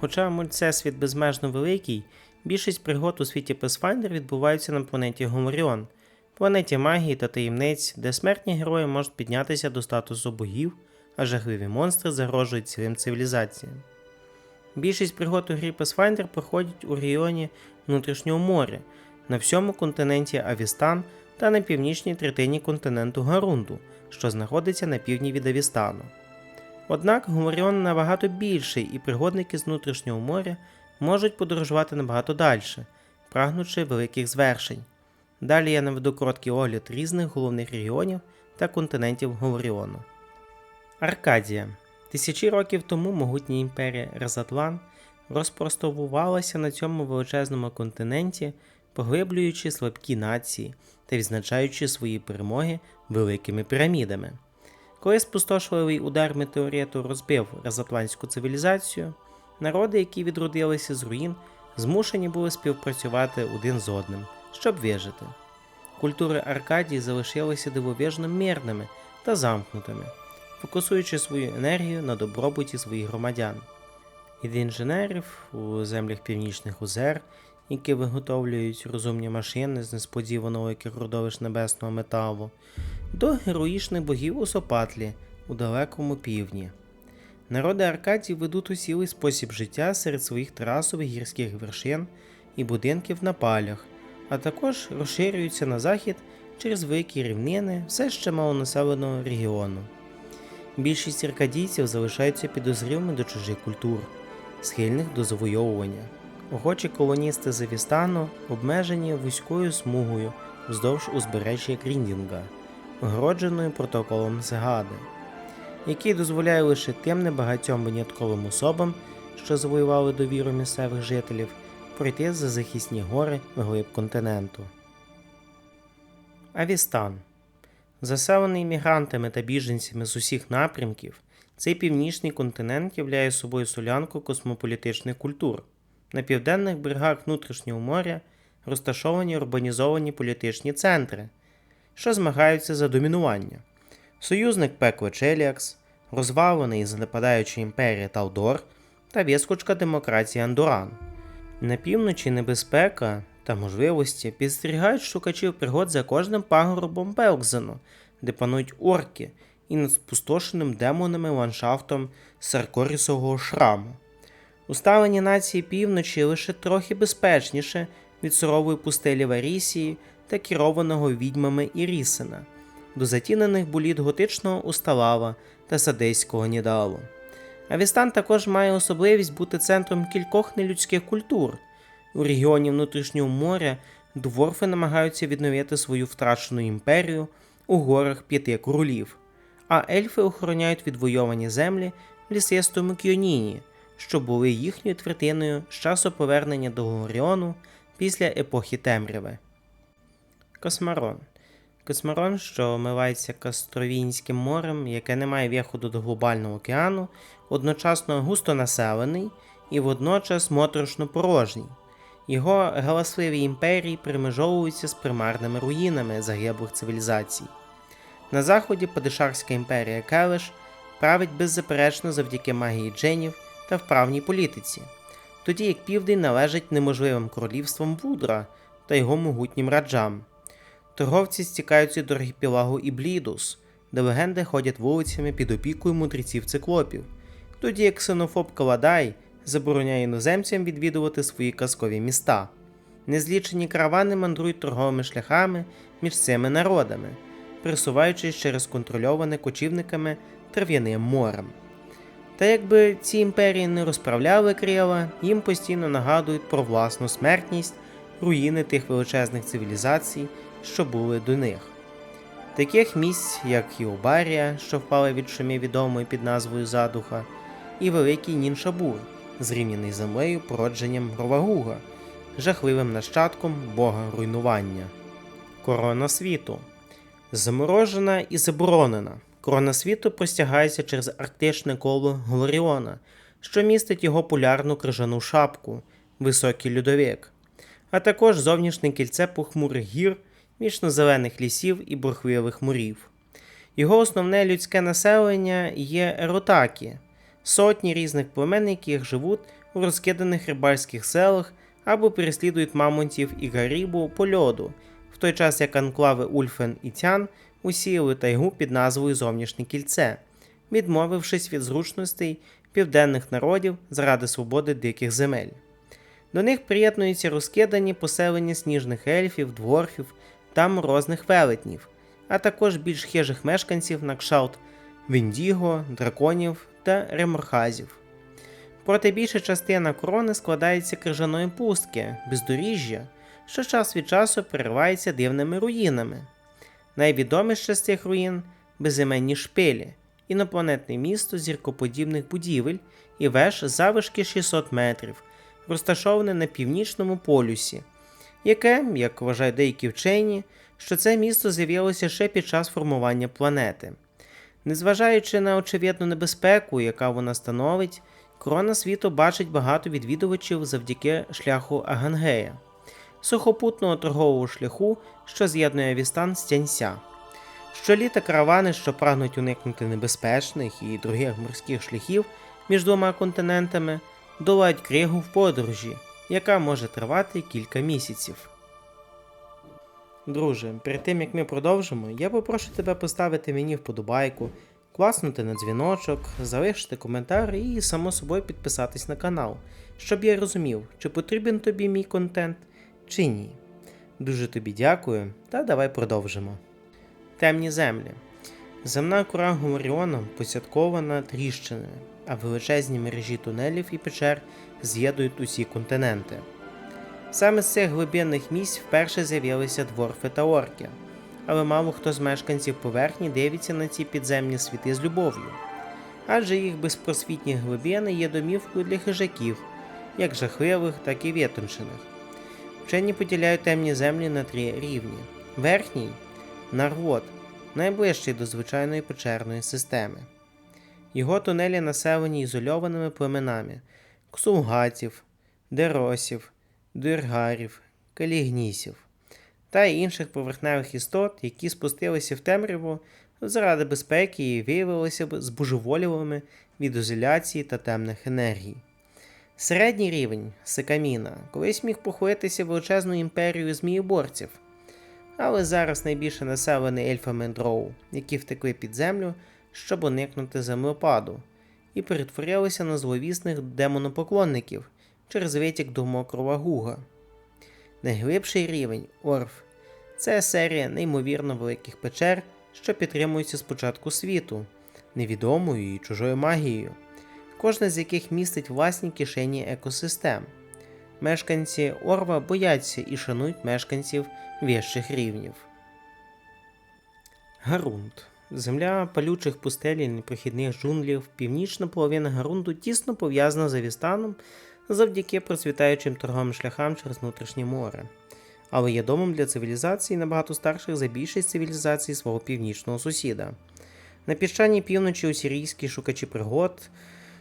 Хоча мультсесвіт безмежно великий, більшість пригод у світі Pathfinder відбуваються на планеті Гоморіон, планеті магії та таємниць, де смертні герої можуть піднятися до статусу богів, а жахливі монстри загрожують цілим цивілізаціям. Більшість пригод у грі Pathfinder проходять у регіоні внутрішнього моря, на всьому континенті Авістан та на північній третині континенту Гарунду, що знаходиться на півдні від Авістану. Однак Гуморіон набагато більший, і пригодники з внутрішнього моря можуть подорожувати набагато далі, прагнучи великих звершень. Далі я наведу короткий огляд різних головних регіонів та континентів Гуморіону. Аркадія. Тисячі років тому могутня імперія Резатлан розпростовувалася на цьому величезному континенті, поглиблюючи слабкі нації та відзначаючи свої перемоги великими пірамідами. Коли спустошливий удар метеориту розбив резатлантську цивілізацію, народи, які відродилися з руїн, змушені були співпрацювати один з одним, щоб вижити. Культури Аркадії залишилися дивовижно мирними та замкнутими, фокусуючи свою енергію на добробуті своїх громадян. Від інженерів у землях північних озер, які виготовлюють розумні машини з несподівано великих родовищ небесного металу, до героїчних богів у Сопатлі у далекому півдні. Народи Аркадії ведуть усілий спосіб життя серед своїх терасових гірських вершин і будинків на палях, а також розширюються на захід через великі рівнини все ще малонаселеного регіону. Більшість аркадійців залишаються підозрілими до чужих культур, схильних до завойовування. Охочі колоністи з Авістану обмежені вузькою смугою вздовж узбережжя Гріндінга, огородженою протоколом Сегади, який дозволяє лише тим небагатьом винятковим особам, що завоювали довіру місцевих жителів, пройти за захисні гори вглиб континенту. Авістан Заселений мігрантами та біженцями з усіх напрямків, цей північний континент являє собою солянку космополітичних культур. На південних берегах внутрішнього моря розташовані урбанізовані політичні центри, що змагаються за домінування. Союзник пекла Челіакс, розвалена і занепадаюча імперія Талдор та вискочка демократії Андоран. На півночі небезпека та можливості підстерігають шукачів пригод за кожним пагорбом Белкзену, де панують орки, і над спустошеним демонами ландшафтом Саркорісового шраму. Уставлені нації півночі лише трохи безпечніше від сурової пустелі Варісії та керованого відьмами Ірісина, до затінених боліт готичного Усталава та Садейського Нідалу. Авістан також має особливість бути центром кількох нелюдських культур. У регіоні внутрішнього моря дворфи намагаються відновити свою втрачену імперію у горах п'яти королів, а ельфи охороняють відвойовані землі в лісистому Кіоніні, що були їхньою третиною з часу повернення до Горіону після епохи темряви. Космарон. Космарон, що омивається Кастровінським морем, яке не має виходу до глобального океану, одночасно густонаселений і водночас моторошно порожній. Його галасливі імперії примежовуються з примарними руїнами загиблих цивілізацій. На заході Падишарська імперія Келеш править беззаперечно завдяки магії дженів та вправній політиці, тоді як південь належить неможливим королівствам Вудра та його могутнім раджам. Торговці стікаються до архіпелагу Іблідус, де легенди ходять вулицями під опікою мудреців циклопів, тоді як ксенофоб Каладай забороняє іноземцям відвідувати свої казкові міста. Незлічені каравани мандрують торговими шляхами між цими народами, пересуваючись через контрольоване кочівниками трав'яним морем. Та якби ці імперії не розправляли крила, їм постійно нагадують про власну смертність, руїни тих величезних цивілізацій, що були до них. Таких місць, як Хіобарія, що впала від шумів відомої під назвою Задуха, і Великий Ніншабур, зрівняний землею породженням Гровагуга, жахливим нащадком бога руйнування. Корона світу заморожена і заборонена. Корона світу простягається через арктичне коло Глоріона, що містить його полярну крижану шапку, високий льодовик, а також зовнішнє кільце похмурих гір, вічно-зелених лісів і бурхливих морів. Його основне людське населення є еротакі, сотні різних племен, яких живуть у розкиданих рибальських селах або переслідують мамонтів і гарібу по льоду, в той час як анклави Ульфен і Тян усіяли тайгу під назвою Зовнішнє кільце, відмовившись від зручностей південних народів заради свободи диких земель. До них приєднуються розкидані поселення сніжних ельфів, дворфів та морозних велетнів, а також більш хижих мешканців на кшалт Віндіго, драконів та реморхазів. Проте більша частина корони складається крижаної пустки, бездоріжжя, що час від часу переривається дивними руїнами. Найвідоміше з цих руїн безіменні шпилі, інопланетне місто зіркоподібних будівель і веж завишки 600 метрів, розташоване на північному полюсі, яке, як вважають деякі вчені, що це місто з'явилося ще під час формування планети. Незважаючи на очевидну небезпеку, яка вона становить, корона світу бачить багато відвідувачів завдяки шляху Агангея, сухопутного торгового шляху, що з'єднує Вістан з Тянься. Щоліта каравани, що прагнуть уникнути небезпечних і дорогих морських шляхів між двома континентами, долають кригу в подорожі, яка може тривати кілька місяців. Друже, перед тим як ми продовжимо, я попрошу тебе поставити мені вподобайку, класнути на дзвіночок, залишити коментар і, само собою, підписатись на канал, щоб я розумів, чи потрібен тобі мій контент, чи ні. Дуже тобі дякую, та давай продовжимо. Темні землі. Земна кора Гумаріона посядкована тріщинами, а величезні мережі тунелів і печер з'єднують усі континенти. Саме з цих глибинних місць вперше з'явилися дворфи та орки, але мало хто з мешканців поверхні дивиться на ці підземні світи з любов'ю, адже їх безпросвітні глибини є домівкою для хижаків, як жахливих, так і вітончених. Вчені поділяють темні землі на три рівні: верхній нарвод, найближчий до звичайної печерної системи. Його тунелі населені ізольованими племенами ксулгатів, деросів, дюргарів, калігнісів та інших поверхневих істот, які спустилися в темряву заради безпеки і виявилися б збожеволілими від ізоляції та темних енергій. Середній рівень Секаміна колись міг похвалитися величезною імперією змієборців, але зараз найбільше населений ельфами дроу, які втекли під землю, щоб уникнути землепаду, і перетворилися на зловісних демонопоклонників через витік до мокрого гуга. Найглибший рівень Орф це серія неймовірно великих печер, що підтримуються з початку світу, невідомою і чужою магією, кожна з яких містить власні кишені екосистем. Мешканці Орва бояться і шанують мешканців вищих рівнів. Гарунт Земля палючих пустель і непрохідних джунглів, північна половина Гарунду тісно пов'язана з Авістаном завдяки процвітаючим торговим шляхам через внутрішнє море, але є домом для цивілізацій набагато старших за більшість цивілізацій свого північного сусіда. На піщаній півночі усірійські шукачі пригод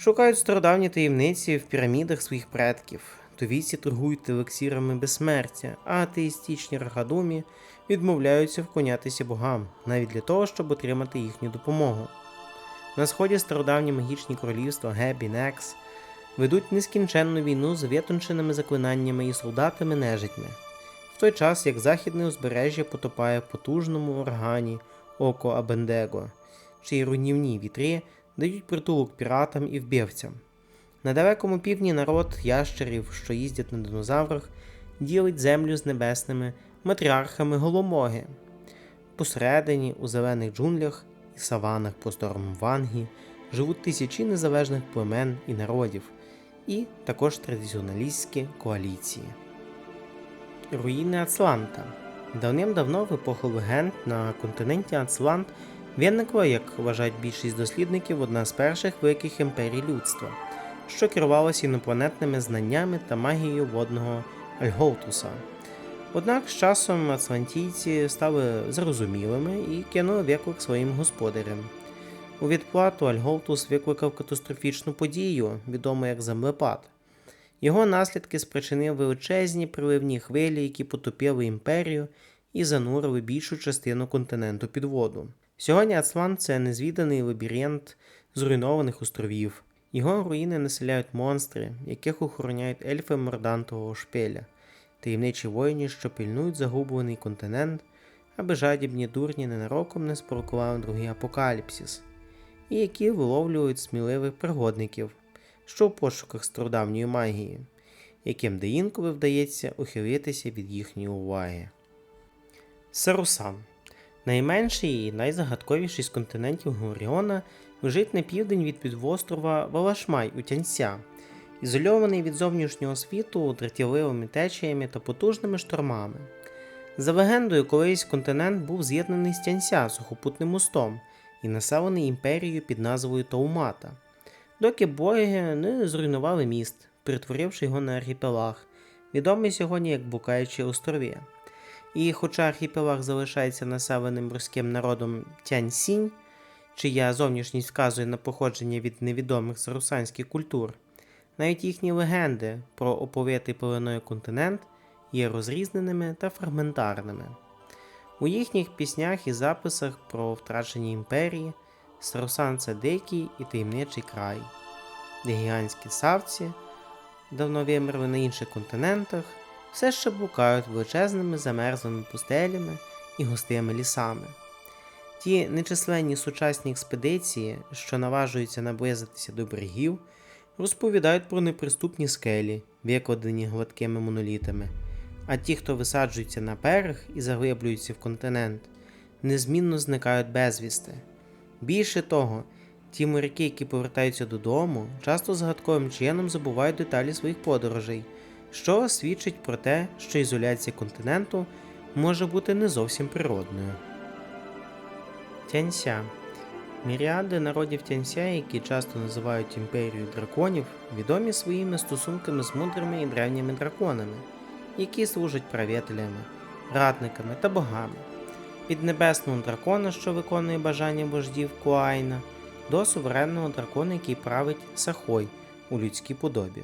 шукають стародавні таємниці в пірамідах своїх предків. Тувійці торгують елексірами безсмертя, а атеїстичні рахадумі відмовляються вклонятися богам, навіть для того, щоб отримати їхню допомогу. На сході стародавні магічні королівства Гебі, Некс ведуть нескінченну війну з витонченими заклинаннями і солдатами нежитьми, в той час як західне узбережжя потопає в потужному органі Око Абендего, чиї руйнівні вітри дають притулок піратам і вбивцям. На далекому півдні народ ящерів, що їздять на динозаврах, ділить землю з небесними матріархами голомоги. Посередині, у зелених джунглях і саванах простором Вангі живуть тисячі незалежних племен і народів, і також традиціоналістські коаліції. Руїни Атланта Давним-давно в епоху легенд на континенті Атлант виникла, як вважають більшість дослідників, одна з перших великих імперій людства, що керувалася інопланетними знаннями та магією водного Альгоутуса. Однак з часом атлантійці стали зрозумілими і кинули виклик своїм господарям. У відплату Альголтус викликав катастрофічну подію, відому як землепад. Його наслідки спричинили величезні приливні хвилі, які потопили імперію і занурили більшу частину континенту під воду. Сьогодні Атлант це незвіданий лабіринт зруйнованих островів, Його руїни населяють монстри, яких охороняють ельфи мордантового шпиля, таємничі воїні, що пильнують загублений континент, аби жадібні дурні ненароком не спровокували другий апокаліпсис, і які виловлюють сміливих пригодників, що в пошуках стародавньої магії, яким деінколи вдається ухилитися від їхньої уваги. Сарусан найменший і найзагадковіший з континентів Горіона лежить на південь від півострова Валашмай у Тянься, ізольований від зовнішнього світу дратівливими течіями та потужними штормами. За легендою, колись континент був з'єднаний з Тянься сухопутним мостом і населений імперією під назвою Таумата, доки боги не зруйнували міст, перетворивши його на архіпелаг, відомий сьогодні як Букаючі острови. І хоча архіпелаг залишається населеним морським народом Тяньсінь, чия зовнішність вказує на походження від невідомих сарусанських культур, навіть їхні легенди про оповитий пеленою континент є розрізненими та фрагментарними. У їхніх піснях і записах про втрачені імперії Сарусан це дикий і таємничий край, де гігантські савці, давно вимерли на інших континентах, все ще блукають величезними замерзлими пустелями і густими лісами. Ті нечисленні сучасні експедиції, що наважуються наблизитися до берегів, розповідають про неприступні скелі, викладені гладкими монолітами, а ті, хто висаджується на берег і заглиблюються в континент, незмінно зникають безвісти. Більше того, ті моряки, які повертаються додому, часто загадковим чином забувають деталі своїх подорожей, що свідчить про те, що ізоляція континенту може бути не зовсім природною. Тянься. Міріади народів Тянься, які часто називають імперією драконів, відомі своїми стосунками з мудрими і древніми драконами, які служать правителями, радниками та богами. Від небесного дракона, що виконує бажання вождів Куайна, до суверенного дракона, який править Сахой у людській подобі.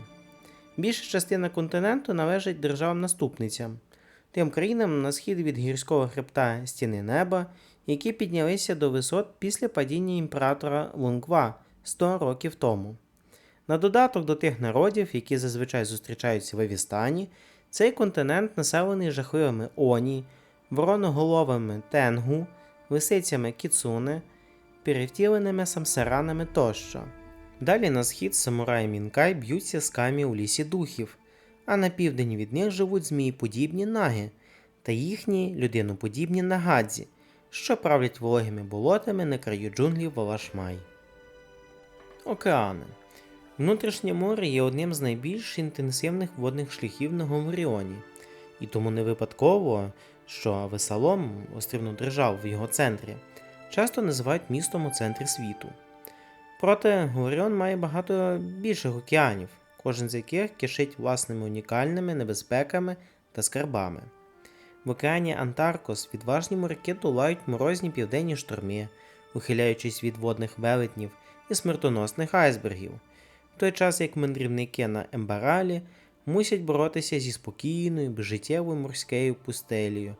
Більша частина континенту належить державам-наступницям, тим країнам на схід від гірського хребта стіни неба, які піднялися до висот після падіння імператора Лунгва 100 років тому. На додаток до тих народів, які зазвичай зустрічаються в Авістані, цей континент населений жахливими Оні, вороноголовими Тенгу, лисицями Кіцуне, перевтіленими самсаранами тощо. Далі на схід самураї Мінкай б'ються з камі у лісі духів, а на південь від них живуть зміїподібні наги та їхні людиноподібні нагадзі, що правлять вологими болотами на краю джунглів Валашмай. Океани. Внутрішнє море є одним з найбільш інтенсивних водних шляхів на Гоморіоні, і тому не випадково, що Весалом, острівну державу в його центрі, часто називають містом у центрі світу. Проте Гоморіон має багато більших океанів, кожен з яких кишить власними унікальними небезпеками та скарбами. В океані Антаркос відважні моряки долають морозні південні шторми, ухиляючись від водних велетнів і смертоносних айсбергів, в той час як мандрівники на Ембаралі мусять боротися зі спокійною, безжиттєвою морською пустелею,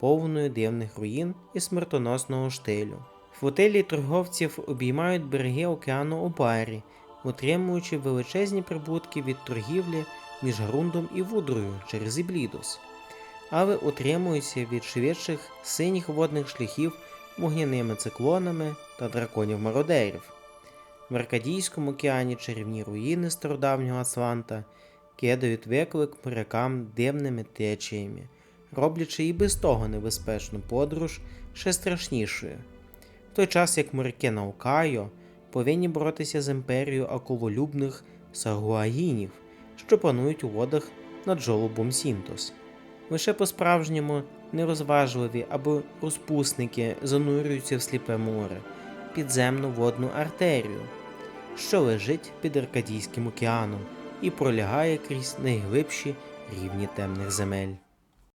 повною дивних руїн і смертоносного штилю. Флотилії торговців обіймають береги океану Обарі, отримуючи величезні прибутки від торгівлі між Грундом і Вудрою через Іблідос, але утримуються від швидших синіх водних шляхів вогняними циклонами та драконів мародерів. В Аркадійському океані чарівні руїни стародавнього Атланта кидають виклик морякам дивними течіями, роблячи і без того небезпечну подорож ще страшнішою. Той час як моряки на Окайо повинні боротися з імперією акулолюбних сагуагінів, що панують у водах над жолобом Сінтос. Лише по-справжньому нерозважливі або розпусники занурюються в сліпе море, підземну водну артерію, що лежить під Аркадійським океаном і пролягає крізь найглибші рівні темних земель.